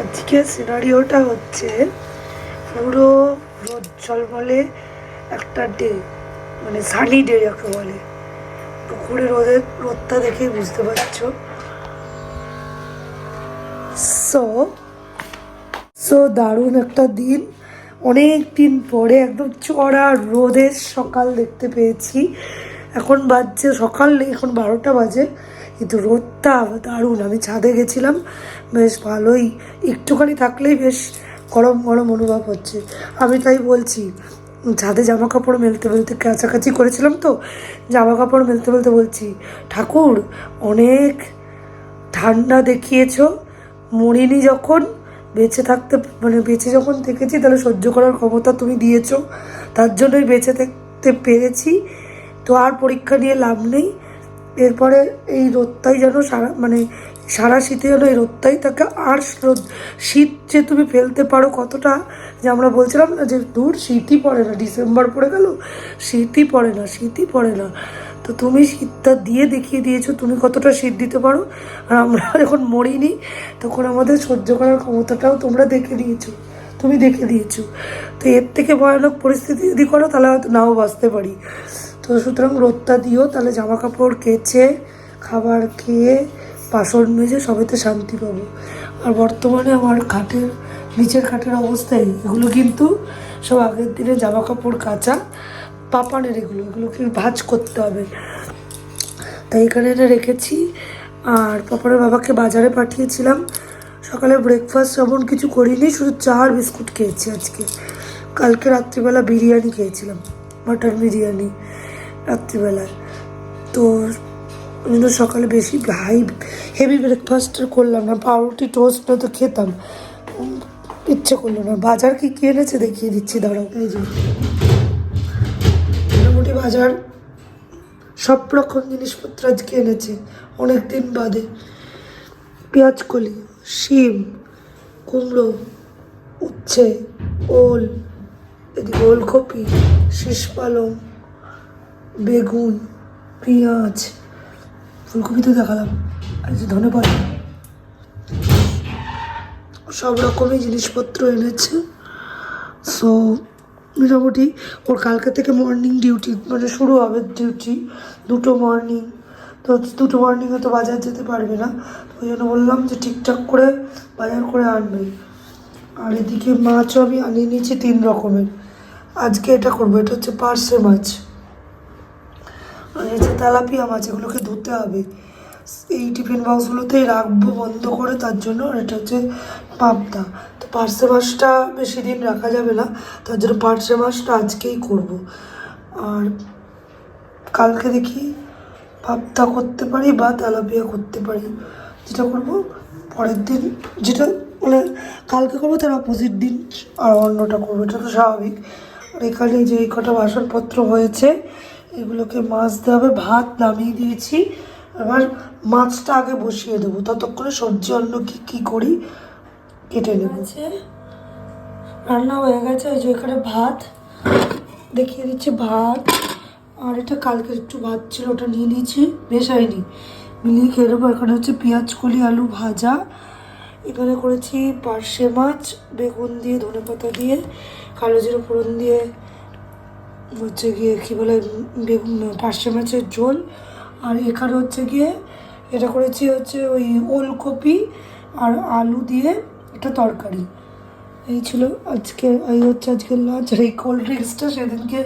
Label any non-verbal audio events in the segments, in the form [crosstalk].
আজকে সিনারিওটা হচ্ছে পুরো রোদ ঝলমলে একটা ডে মানে সানি ডে যাকে বলে। পুকুরে রোদের, রোদটা দেখেই বুঝতে পারছ। সো সো দারুণ একটা দিন। অনেক দিন পরে একদম চড়া রোদের সকাল দেখতে পেয়েছি। এখন বাজছে সকাল, এখন বারোটা বাজে। কিন্তু রোদটা দারুণ। আমি ছাদে গেছিলাম, বেশ ভালোই। একটুখানি থাকলেই বেশ গরম গরম অনুভব হচ্ছে। আমি তাই বলছি, ছাদে জামা কাপড় মেলতে মেলতে কাছাকাছি করেছিলাম তো জামা কাপড় মেলতে মেলতে বলছি, ঠাকুর, অনেক ঠান্ডা দেখিয়েছো। মরিনি যখন বেঁচে থাকতে মানে বেঁচে যখন থেকেছি, তাহলে সহ্য করার ক্ষমতা তুমি দিয়েছ। তার জন্যই বেঁচে থাকতে পেরেছি। তো আর পরীক্ষা নিয়ে লাভ নেই। এরপরে এই রোদটাই যেন সারা মানে সারা শীতে যেন এই রোদটাই থাকে আর রোদ, শীত যে তুমি ফেলতে পারো কতটা, যে আমরা বলছিলাম না যে দূর শীতই পড়ে না, ডিসেম্বর পড়ে গেল, শীতই পড়ে না, শীতই পড়ে না। তো তুমি শীতটা দিয়ে দেখিয়ে দিয়েছ, তুমি কতটা শীত দিতে পারো, আর আমরা [laughs] যখন মরিনি, তখন আমাদের সহ্য করার ক্ষমতাটাও তোমরা দেখে দিয়েছ, তুমি দেখে দিয়েছ। তো এর থেকে ভয়ানক পরিস্থিতি যদি করো, তাহলে হয়তো নাও বাঁচতে পারি। তো সুতরাং রোদটা দিও, তাহলে জামা কাপড় কেচে, খাবার খেয়ে, বাসন মেজে সবেতে শান্তি পাবো। আর বর্তমানে আমার খাটের, নিচের খাটের অবস্থায় এগুলো কিন্তু সব আগের দিনে জামা কাপড় কাচা, পাপানের এগুলো। এগুলোকে ভাজ করতে হবে। তাই এখানে এনে রেখেছি। আর পাপানের বাবাকে বাজারে পাঠিয়েছিলাম। সকালে ব্রেকফাস্ট এমন কিছু করিনি, শুধু চা আর বিস্কুট খেয়েছি আজকে। কালকে রাত্রিবেলা বিরিয়ানি খেয়েছিলাম মাটন বিরিয়ানি। রাত্রিবেলায় তো আমি তো সকালে বেশি হাই হেভি ব্রেকফাস্ট করলাম না, পাউরুটি টোস্ট তো খেতাম। ইচ্ছে করল না। বাজার কি কি এনেছে দেখিয়ে দিচ্ছি, দাঁড়াও। এই যে, মোটামুটি বাজার, সব রকম জিনিসপত্র আজকে এনেছে। অনেক দিন বাদে। পেঁয়াজ কলি, শিম, কুমড়ো, উচ্ছে, ওল, এদিকে ওলকপি, শীষ পালং বেগুন, পেঁয়াজ, ফুলকপি তো দেখালাম। আর যে ধনে পাতা। সব রকমই জিনিসপত্র এনেছে। সো মোটামুটি ওর কালকে থেকে মর্নিং ডিউটি মানে শুরু হবে ডিউটি দুটো মর্নিং তো দুটো মর্নিংয়ে তো বাজার যেতে পারবে না। ওই জন্য বললাম যে ঠিকঠাক করে বাজার করে আনবে। আর এদিকে মাছও আমি আনিয়ে নিয়েছি তিন রকমের। আজকে এটা করব, এটা হচ্ছে পার্সে মাছ। যে তেলাপিয়া মাছ, এগুলোকে ধুতে হবে। এই টিফিন বক্সগুলোতেই রাখব বন্ধ করে, তার জন্য এটা হচ্ছে পাবদা। তো পার্সে মাছটা বেশি দিন রাখা যাবে না, তার জন্য পার্সে মাছটা আজকেই করব। আর কালকে দেখি পাবদা করতে পারি বা তেলাপিয়া করতে পারি। যেটা করব, পরের দিন যেটা মানে কালকে করব, তার অপোজিট দিন আর অন্যটা করব। এটা তো স্বাভাবিক। আর এখানে যে কটা বাসনপত্র হয়েছে এগুলোকে মাছ দেওয়া হবে, ভাত নামিয়ে দিয়েছি। এবার মাছটা আগে বসিয়ে দেবো। ততক্ষণে সবজি অন্য কি কি করি, কেটে নেব। রান্না হয়ে গেছে ওই যে এখানে ভাত। দেখিয়ে দিচ্ছি ভাত। আর এটা কালকে একটু ভাত ছিল, ওটা নিয়ে নিয়েছি। বেশ হয়নি। মিলিয়ে খেয়ে নেব। এখানে হচ্ছে পেঁয়াজ কলি, আলু ভাজা। এখানে করেছি পার্শে মাছ, বেগুন দিয়ে, ধনেপাতা দিয়ে, কালো জিরে ফোড়ন দিয়ে হচ্ছে গিয়ে কী বলে বেগুন পার্শে মাছের ঝোল আর এখানে হচ্ছে গিয়ে এটা করেছি হচ্ছে ওই ওলকপি আর আলু দিয়ে একটা তরকারি। এই ছিল আজকে, এই হচ্ছে আজকের লাঞ্চ আর এই কোল্ড ড্রিঙ্কসটা সেদিনকে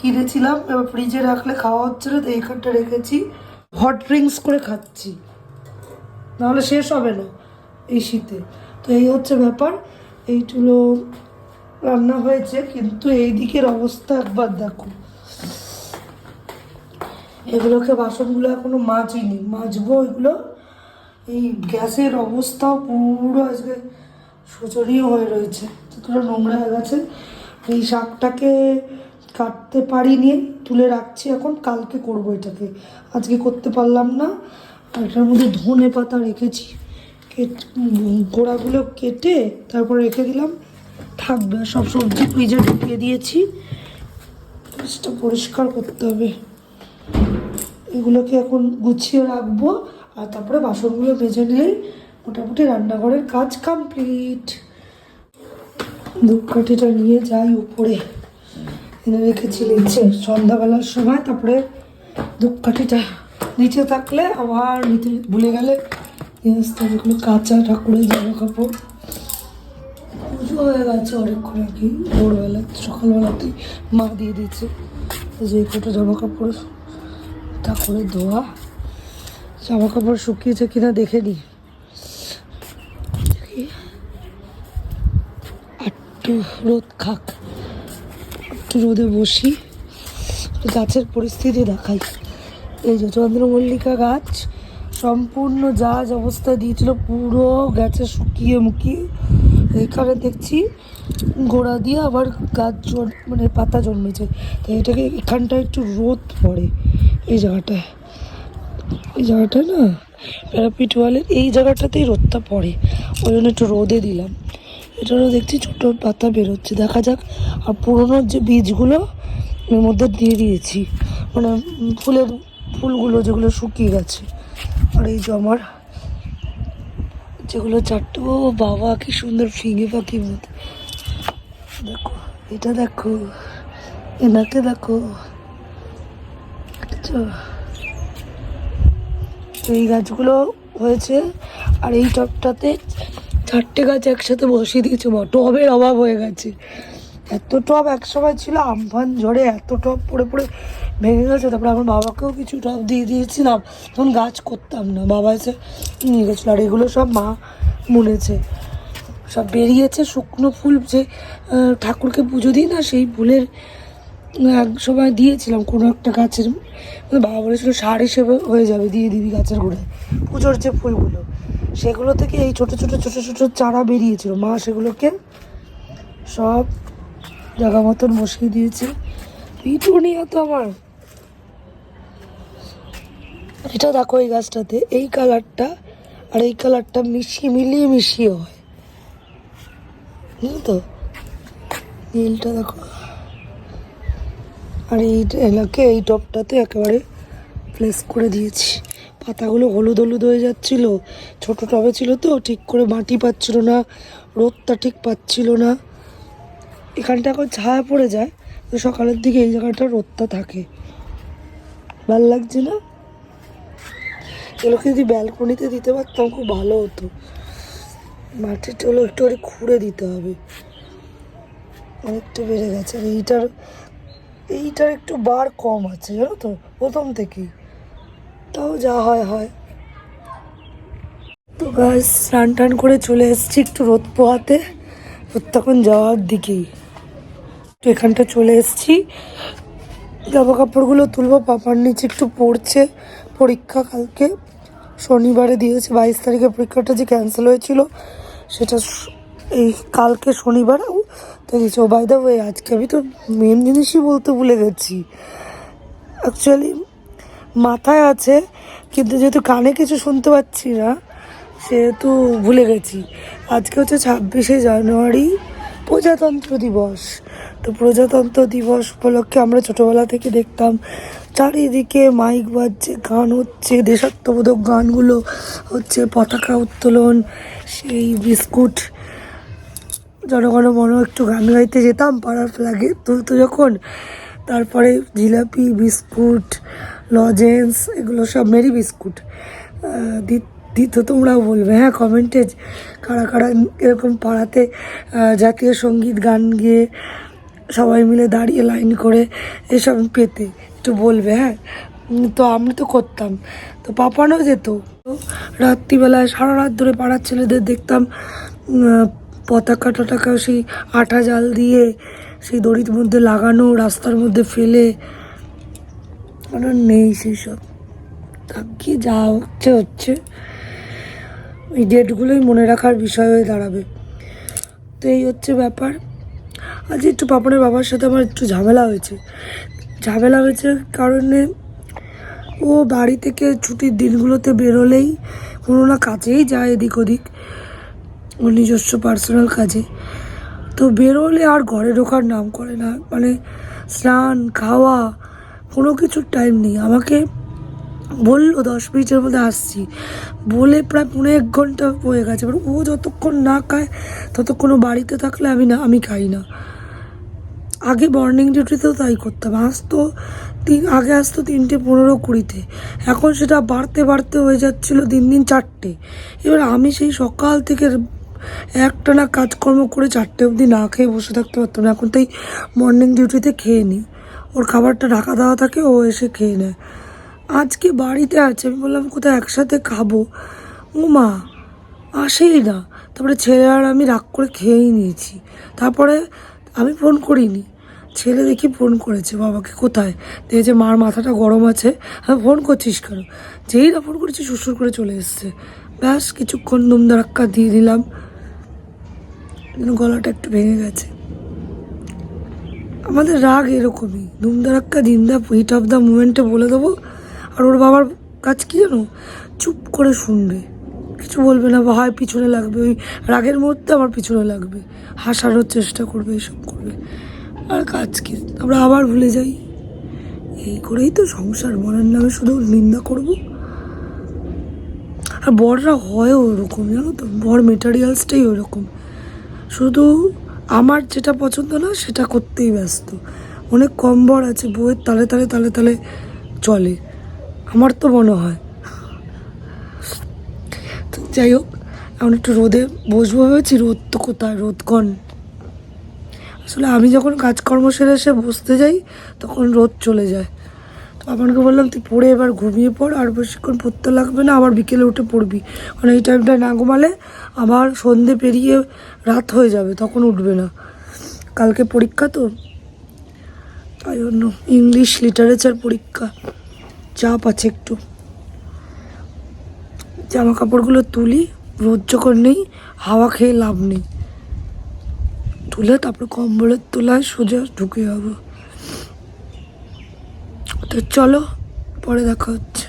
কিনেছিলাম, এবার ফ্রিজে রাখলে খাওয়া হচ্ছে না, তো এইখানটা রেখেছি। হট ড্রিঙ্কস করে খাচ্ছি, নাহলে শেষ হবে না এই শীতে। তো এই হচ্ছে ব্যাপার এইগুলো রান্না হয়েছে, কিন্তু এই দিকের অবস্থা একবার দেখো। এগুলোকে বাসনগুলো এখনও মাজিনি। মাজবো এগুলো। এই গ্যাসের অবস্থাও পুরো আজকে শোচনীয় হয়ে রয়েছে। যতটা নোংরা হয়ে গেছে, এই শাকটাকে কাটতে পারিনি, তুলে রাখছি এখন, কালকে করব এটাকে। আজকে করতে পারলাম না। এটার মধ্যে ধনে পাতা রেখেছি গোড়াগুলো কেটে তারপর রেখে দিলাম। থাকবে, সব সবজি ফ্রিজে ঢুকিয়ে দিয়েছি। ফ্রিজটা পরিষ্কার করতে হবে। এগুলোকে এখন গুছিয়ে রাখব আর তারপরে বাসনগুলো মেজে নিলেই মোটামুটি রান্নাঘরের কাজ কমপ্লিট। ধূপকাঠিটা নিয়ে যাই উপরে। এনে রেখেছি নিচে সন্ধ্যাবেলার সময়, তারপরে ধূপকাঠিটা নিচে থাকলে আবার নিতে ভুলে গেলে কাঁচা ঠাকুরের জামা কাপড় হয়ে গেছে অনেকক্ষণ আর কি ভোরবেলা, সকালবেলাতেই মা দিয়ে দিয়েছে। যে কটা জামা কাপড় ঠাকুরের ধোয়া। জামা কাপড় শুকিয়েছে কিনা দেখে নিই। একটু রোদ খাক, একটু রোদে বসি। গাছের পরিস্থিতি দেখাই। এই যে চন্দ্রমল্লিকা গাছ, সম্পূর্ণ জাজ অবস্থা দিয়েছিল, পুরো গাছে শুকিয়ে মুকিয়ে এখানে দেখছি গোড়া দিয়ে আবার গাছ মানে পাতা জন্মেছে। তো এটাকে এখানটা একটু রোদ পড়ে এই জায়গাটায়। এই জায়গাটা না প্যারাপিট ওয়ালের এই জায়গাটাতেই রোদটা পড়ে। ওই জন্য একটু রোদে দিলাম। এটারও দেখছি ছোটো পাতা বেরোচ্ছে। দেখা যাক। আর পুরোনো যে বীজগুলো, এর মধ্যে দিয়ে দিয়েছি। মানে ফুলের ফুলগুলো যেগুলো শুকিয়ে গেছে। আর এই যে আমার যেগুলো চারটে ও বাবা, কি সুন্দর ফিঙে পাখি মতো। দেখো, এটা দেখো, এনাকে দেখো? এই গাছগুলো হয়েছে, আর এই টপটাতে চারটে গাছ একসাথে বসিয়ে দিয়েছে টবের অভাব হয়ে গেছে। এত টব একসময় ছিল, আমফান ঝড়ে এত টপ পড়ে পড়ে ভেঙে গেছে, তারপরে আমার বাবাকেও কিছু টব দিয়ে দিয়েছিলাম। তখন গাছ করতাম না, বাবা এসে নিয়ে গেছিল, আর এগুলো সব মা মুনেছে সব বেরিয়েছে, শুকনো ফুল যে ঠাকুরকে পুজো দিই না, সেই ফুলের এক সময় দিয়েছিলাম, কোনো একটা গাছের মানে বাবা বলেছিল, সার হিসেবে হয়ে যাবে, দিয়ে দিবি গাছের গোড়ায়। পুজোর যে ফুলগুলো, সেগুলো থেকে এই ছোট ছোট ছোট ছোট চারা বেরিয়েছিল। মা সেগুলোকে সব জায়গা মতন বসিয়ে দিয়েছি। পিটুনিয়া তো আমার। এটা দেখো এই গাছটাতে, এই কালারটা আর এই কালারটা মিশিয়ে, মিলিয়ে মিশিয়ে হয়। বুঝলি তো? নীলটা দেখো। আর এই এলাকে, এই টপটাতে একেবারে প্লেস করে দিয়েছি। পাতাগুলো হলুদ হলুদ হয়ে যাচ্ছিল। ছোটো টবে ছিল তো, ঠিক করে মাটি পাচ্ছিল না, রোদটা ঠিক পাচ্ছিল না। এখানটা এখন ছায়া পড়ে যায়, তো সকালের দিকে এই জায়গাটা রোদটা থাকে। ভালো লাগছে না? এগুলোকে যদি ব্যালকনিতে দিতে পারতাম, খুব ভালো হতো। মাটির চলো, একটু করে খুঁড়ে দিতে হবে। অনেকটা বেড়ে গেছে, আর এইটার এইটার একটু বার কম আছে, জানো তো, প্রথম থেকেই। তাও যা হয় হয়। তো গাছ স্নান টান করে চলে এসেছি একটু রোদ পোহাতে তখন যাওয়ার দিকেই। তো এখানটা চলে এসেছি। জামা কাপড়গুলো তুলবো, পাপার নিচে একটু পড়ছে পরীক্ষা কালকে। শনিবারে দিয়েছে, বাইশ তারিখে পরীক্ষাটা যে ক্যান্সেল হয়েছিল, সেটা এই কালকে শনিবার। তো দিয়েছে। ও বাইদা ওয়ে আজকে আমি তো মেন জিনিসই বলতে ভুলে গেছি। অ্যাকচুয়ালি মাথায় আছে, কিন্তু যেহেতু কানে কিছু শুনতে পাচ্ছি না, সেহেতু ভুলে গেছি। আজকে হচ্ছে ছাব্বিশে জানুয়ারি প্রজাতন্ত্র দিবস। তো প্রজাতন্ত্র দিবস উপলক্ষে আমরা ছোটোবেলা থেকে দেখতাম চারিদিকে মাইক বাজছে গান হচ্ছে দেশাত্মবোধক গানগুলো হচ্ছে পতাকা উত্তোলন সেই বিস্কুট। জনগণ মন একটু গান গাইতে যেতাম পাড়ার ফ্ল্যাগে তুলতো যখন তারপরে জিলাপি বিস্কুট লজেন্স এগুলো সব মেরি বিস্কুট আহ, দি- দিত তোমরাও বলবে। হ্যাঁ কমেন্টে কারা কারা এরকম পাড়াতে জাতীয় সংগীত, গান গিয়ে সবাই মিলে দাঁড়িয়ে লাইন করে এসব পেতে, একটু বলবে হ্যাঁ? তো আমি তো করতাম। তো পাপানো যেত। রাত্রিবেলায় সারা রাত ধরে পাড়ার ছেলেদের দেখতাম পতাকা টতাকা সেই আঠা জাল দিয়ে সেই দড়ির মধ্যে লাগানো, রাস্তার মধ্যে ফেলে। আর নেই সেই সব। থাকি যা হচ্ছে হচ্ছে। এই ডেটগুলোই মনে রাখার বিষয় হয়ে দাঁড়াবে। তো এই হচ্ছে ব্যাপার। আজ একটু পাপনের বাবার সাথে আমার একটু ঝামেলা হয়েছে। ঝামেলা হয়েছে কারণে ও বাড়ি থেকে ছুটির দিনগুলোতে বেরোলেই কোনো না কাজেই যায় এদিক ওদিক। ওর নিজস্ব পার্সোনাল কাজে। তো বেরোলে আর ঘরে ঢোকার নাম করে না। মানে স্নান, খাওয়া কোনো কিছুর টাইম নেই। আমাকে বলল, দশ মিনিটের মধ্যে আসছি। বলে প্রায় পৌনে এক ঘণ্টা হয়ে গেছে। এবার ও যতক্ষণ না খায়, ততক্ষণ বাড়িতে থাকলে আমি না, আমি খাই না। আগে মর্নিং ডিউটিতেও তাই করতাম। আসতো তিন, আগে আসতো তিনটে পনেরো কুড়িতে। এখন সেটা বাড়তে বাড়তে হয়ে যাচ্ছিল দিন দিন চারটে। এবার আমি সেই সকাল থেকে একটা না কাজকর্ম করে চারটে অবধি না খেয়ে বসে থাকতে পারতাম না। এখন তাই মর্নিং ডিউটিতে খেয়ে নিই ওর খাবারটা ঢাকা দেওয়া থাকে, ও এসে খেয়ে নেয়। আজকে বাড়িতে আছে, আমি বললাম কোথায় একসাথে খাব? ও মা, আসেই না। তারপরে ছেলে আর আমি রাগ করে খেয়েই নিয়েছি। তারপরে আমি ফোন করিনি। ছেলে দেখি ফোন করেছে, বাবাকে কোথায়? দেখেছে মার মাথাটা গরম আছে। আমি ফোন করছিস কেন? যেই না ফোন করেছি, শ্বশুর করে চলে এসছে। ব্যাস, কিছুক্ষণ দুমদারাক্কা দিয়ে দিলাম। গলাটা একটু ভেঙে গেছে। আমাদের রাগ এরকমই। দুমদারাক্কা দিন দা হিট অফ দ্য মুমেন্টে বলে দেবো। আর ওর বাবার কাজ কি জানো? চুপ করে শুনবে। কিছু বলবে না বা হয় পিছনে লাগবে, ওই রাগের মুহূর্তে আমার পিছনে লাগবে। হাসানোর চেষ্টা করবে, এসব করবে। আর কাজ কি? আমরা আবার ভুলে যাই। এই করেই তো সংসার, মনের নামে শুধু নিন্দা করব। আর বররা হয় ওরকম, জানো তো? বর মেটারিয়ালসটাই ওরকম। শুধু আমার যেটা পছন্দ না, সেটা করতেই ব্যস্ত। অনেক কম বর আছে বইয়ের তালে তালে তালে তালে চলে। আমার তো মনে হয়। তো যাই হোক, এখন একটু রোদে বসবো ভেবেছি, রোদ তো কোথায় রোদ রোদক্ষণ আসলে আমি যখন কাজকর্ম সেরে এসে বসতে যাই, তখন রোদ চলে যায়। তো আমাকে বললাম, তুই পড়ে এবার ঘুমিয়ে পড়, আর বেশিক্ষণ পড়তে লাগবে না, আবার বিকেলে উঠে পড়বি। কারণ এই টাইমটা না ঘুমালে আবার সন্ধে পেরিয়ে রাত হয়ে যাবে, তখন উঠবে না। কালকে পরীক্ষা তো, তাই জন্য ইংলিশ লিটারেচার পরীক্ষা। চাপ আছে একটু। জামা কাপড়গুলো তুলি রোদ যখন নেই, হাওয়া খেয়ে লাভ নেই। তুলে তারপর কম্বলের তোলায় সোজা ঢুকে যাব। তো চলো, পরে দেখা হচ্ছে।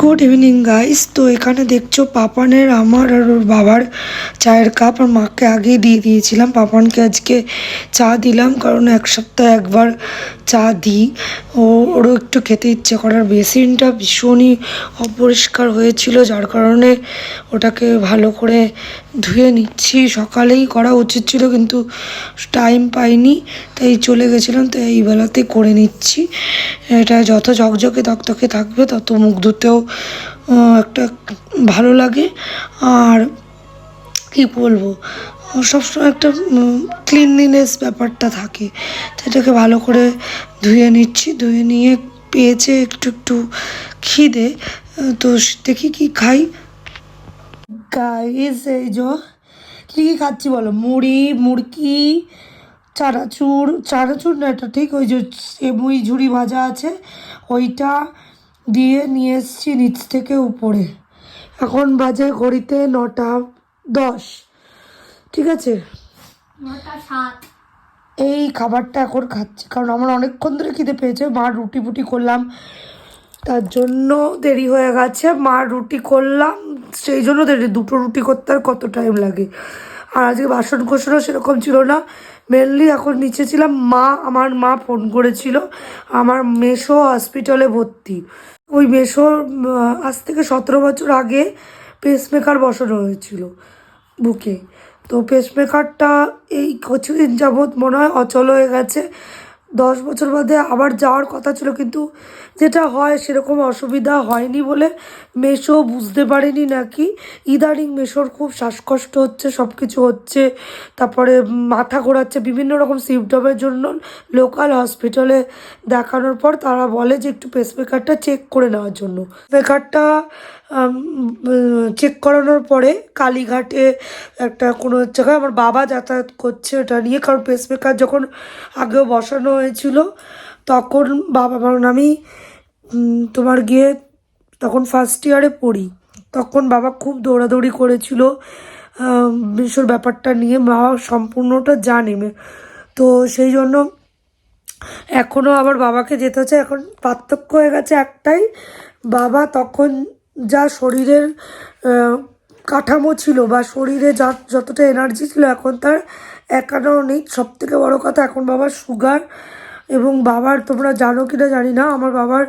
গুড ইভিনিং গাইস তো এখানে দেখছ পাপানের, আমার আর ওর বাবার চায়ের কাপ আর মাকে আগেই দিয়ে দিয়েছিলাম। পাপানকে আজকে চা দিলাম, কারণ এক সপ্তাহে একবার চা দিই। ও, ওরও একটু খেতে ইচ্ছে করার বেসিনটা ভীষণই অপরিষ্কার হয়েছিল, যার কারণে ওটাকে ভালো করে ধুয়ে নিচ্ছি। সকালেই করা উচিত ছিল, কিন্তু টাইম পাইনি, তাই চলে গেছিলাম, তাই এই বেলাতে করে নিচ্ছি। এটা যত ঝকঝকে তকতকে থাকবে, তত মুখ ধুতেও একটা ভালো লাগে। আর কি বলব? সবসময় একটা ক্লিনলিনেস ব্যাপারটা থাকে। সেটাকে ভালো করে ধুয়ে নিচ্ছি, ধুয়ে নিয়ে পেয়েছে একটু একটু খিদে। তো দেখি কি খাই। গাইস এই যে, কী কী খাচ্ছি বলো? মুড়ি, মুড়কি, চানাচুর। চানাচুর না, এটা ঠিক ওই যে সেমুই ঝুড়ি ভাজা আছে, ওইটা দিয়ে নিয়ে এসছি নিচ থেকে উপরে। এখন বাজে ঘড়িতে নটা। দশ। ঠিক আছে? এই খাবারটা এখন খাচ্ছি কারণ আমার অনেকক্ষণ ধরে খিদে পেয়েছে। মা রুটি ফুটি করলাম তার জন্য দেরি হয়ে গেছে। মা রুটি করলাম সেই জন্য দেরি। দুটো রুটি করতে আর কত টাইম লাগে? আর আজকে বাসন কোসনও সেরকম ছিল না। মেনলি এখন নিচে ছিলাম। মা আমার মা ফোন করেছিল। আমার মেশো হসপিটালে ভর্তি। ওই মেশোর আজ থেকে সতেরো বছর আগে পেসমেকার বসানো হয়েছিল। বুকে। তো পেসমেকারটা এই কিছুদিন যাবৎ মনে হয় অচল হয়ে গেছে। দশ বছর বাদে আবার যাওয়ার কথা ছিল, কিন্তু যেটা হয় সেরকম অসুবিধা হয়নি বলে মেশো বুঝতে পারেনি নাকি। ইদানিং মেশোর খুব শ্বাসকষ্ট হচ্ছে সব কিছু হচ্ছে, তারপরে মাথা ঘোরাচ্ছে, বিভিন্ন রকম সিমটমের জন্য লোকাল হসপিটালে দেখানোর পর তারা বলে যে একটু পেসমেকারটা চেক করে নেওয়ার জন্য। পেসমেকারটা চেক করানোর পরে কালীঘাটে একটা কোনো জায়গায় আমার বাবা যাতায়াত করছে ওটা নিয়ে, কারণ পেসমেকার যখন আগেও বসানো হয়েছিল, তখন বাবা কারণ আমি তোমার গিয়ে তখন ফার্স্ট ইয়ারে পড়ি। তখন বাবা খুব দৌড়াদৌড়ি করেছিল বিশ্বর ব্যাপারটা নিয়ে বাবা সম্পূর্ণটা জানে। তো সেই জন্য এখনও আবার বাবাকে যেতে হচ্ছে, এখন পার্থক্য হয়ে গেছে একটাই, বাবা তখন যা শরীরের কাঠামো ছিল বা শরীরে যা, যতটা এনার্জি ছিল এখন তার একানাও নেই। সব থেকে বড়ো কথা এখন বাবার সুগার এবং বাবার, তোমরা জানো কি না জানি না, আমার বাবার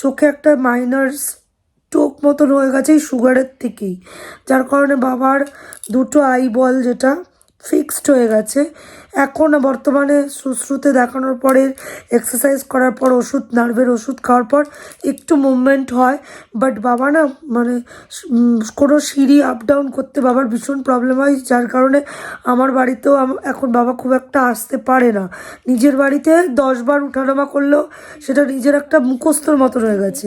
চোখে একটা মাইনার স্ট্রোক মতন হয়ে গেছে এই সুগারের থেকেই। যার কারণে বাবার দুটো আই বল যেটা ফিক্সড হয়ে গেছে। এখন বর্তমানে সুশ্রুতে দেখানোর পরে এক্সারসাইজ করার পর ওষুধ নার্ভের ওষুধ খাওয়ার পর একটু মুভমেন্ট হয়। বাট বাবা না মানে কোনো সিঁড়ি আপ ডাউন করতে বাবার ভীষণ প্রবলেম হয়। যার কারণে আমার বাড়িতেও এখন বাবা খুব একটা আসতে পারে না। নিজের বাড়িতে দশবার উঠানামা করলেও সেটা নিজের একটা মুখস্থর মতো হয়ে গেছে।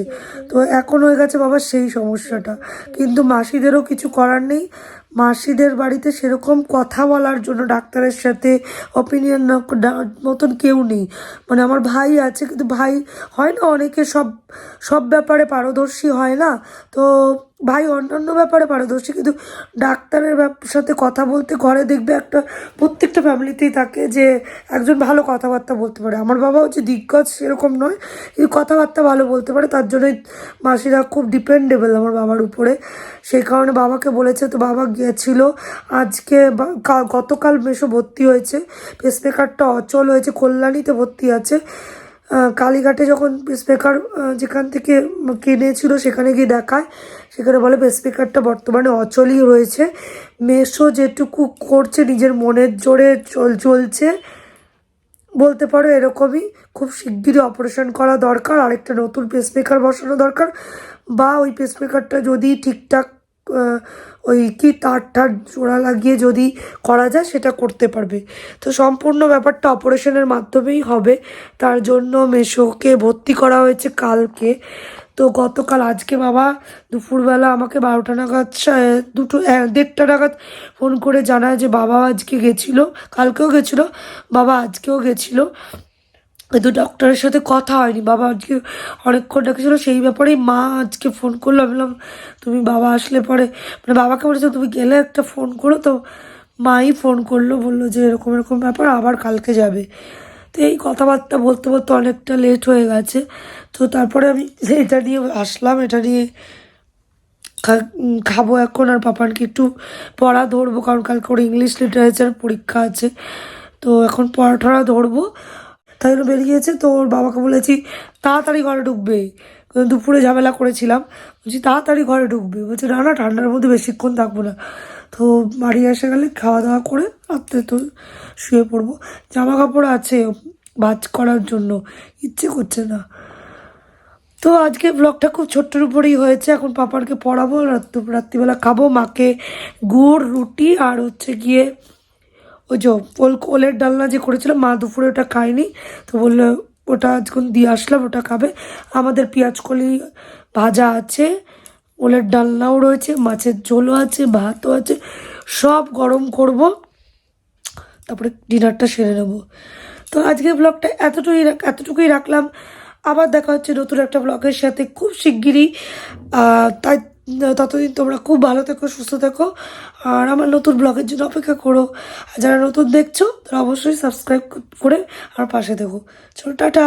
তো এখন হয়ে গেছে বাবার সেই সমস্যাটা। কিন্তু মাসিদেরও কিছু করার নেই। মাসিদের বাড়িতে সেরকম কথা বলার জন্য ডাক্তারের সাথে অপিনিয়ন মতন কেউ নেই। মানে আমার ভাই আছে, কিন্তু ভাই হয় না, অনেকে সব সব ব্যাপারে পারদর্শী হয় না। তো ভাই, অন্যান্য ব্যাপারে পারদর্শী, কিন্তু ডাক্তারের সাথে কথা বলতে ঘরে দেখবে একটা, প্রত্যেকটা ফ্যামিলিতেই থাকে যে একজন ভালো কথাবার্তা বলতে পারে। আমার বাবা হচ্ছে দিগ্গজ, সেরকম নয়, কিন্তু কথাবার্তা ভালো বলতে পারে, তার জন্যই মাসিরা খুব ডিপেন্ডেবল আমার বাবার উপরে। সেই কারণে বাবাকে বলেছে, তো বাবা গিয়েছিল, আজকে গতকাল মেশো ভর্তি হয়েছে পেসমেকারটা অচল হয়েছে, কল্যাণীতে ভর্তি আছে। কালীঘাটে যখন পেসমেকার যেখান থেকে কিনেছিল সেখানে গিয়ে দেখায়। সেখানে বলে পেসমেকারটা বর্তমানে অচলই রয়েছে। মেশো যেটুকু করছে নিজের মনের জোরে চল, চলছে। বলতে পারো এরকমই খুব শিগগিরই অপারেশন করা দরকার। আরেকটা নতুন পেসমেকার বসানো দরকার। বা ওই পেসমেকারটা যদি ঠিকঠাক ওই কি তার টার জোড়া লাগিয়ে যদি করা যায় সেটা করতে পারবে। তো সম্পূর্ণ ব্যাপারটা অপারেশনের মাধ্যমেই হবে। তার জন্য মেশোকে ভর্তি করা হয়েছে কালকে। তো গতকাল, আজকে বাবা দুপুরবেলা আমাকে বারোটা নাগাদ দুটো দেড়টা নাগাদ ফোন করে জানায় যে বাবা আজকে গেছিল, কালকেও গেছিল, বাবা আজকেও গেছিল। কিন্তু ডক্টরের সাথে কথা হয়নি। বাবা আজকে অনেকক্ষণ ডেকেছিলো, সেই ব্যাপারেই মা আজকে ফোন করল। বললাম, তুমি বাবা আসলে পরে মানে বাবাকে বলেছে, তুমি গেলে একটা ফোন করো তো। মাই ফোন করল, বলল যে এরকম এরকম ব্যাপার, আবার কালকে যাবে। তো এই কথাবার্তা বলতে বলতে অনেকটা লেট হয়ে গেছে। তো তারপরে আমি [laughs] এটা নিয়ে আসলাম, এটা নিয়ে খাব এখন। আর পাপানকে একটু পড়া ধরবো, কারণ কালকে ওর ইংলিশ লিটারেচার পরীক্ষা আছে। তো এখন পড়া ধরবো। তাই জন্য বেরিয়েছে, তো ওর বাবাকে বলেছি, তাড়াতাড়ি ঘরে ঢুকবে। দুপুরে ঝামেলা করেছিলাম। বলছি, তাড়াতাড়ি ঘরে ঢুকবে। বলছে, না না, ঠান্ডার মধ্যে বেশিক্ষণ থাকব না। তো বাড়ি এসে গেলে খাওয়া দাওয়া করে রাত্রে তো শুয়ে পড়ব। জামা কাপড় আছে ভাজ করার জন্য, ইচ্ছে করছে না। তো আজকে ব্লগটা খুব ছোট্টর উপরেই হয়েছে। এখন পাপারকে পড়াবো রাত্র রাত্রিবেলা খাব, মাকে গুড়, রুটি আর হচ্ছে গিয়ে ওই যে ওল ওলের ডালনা যে করেছিলাম মা দুপুরে ওটা খায়নি, তো বলল ওটা যখন দিয়ে আসলাম, ওটা খাবে। আমাদের পেঁয়াজ কলি ভাজা আছে, ওলের ডালনাও রয়েছে, মাছের ঝোলও আছে, ভাতও আছে, সব গরম করব, তারপরে ডিনারটা সেরে নেব। তো আজকে ব্লগটা এতটুকুই এতটুকুই রাখলাম। আবার দেখা হচ্ছে নতুন একটা ব্লগের সাথে খুব শিগগিরই। তাই ততদিন তোমরা খুব ভালো থেকো, সুস্থ থেকো, আর আমার নতুন ব্লগের জন্য অপেক্ষা করো। আর যারা নতুন দেখছ, তারা অবশ্যই সাবস্ক্রাইব করে আর পাশে দেখো চলো, টাটা!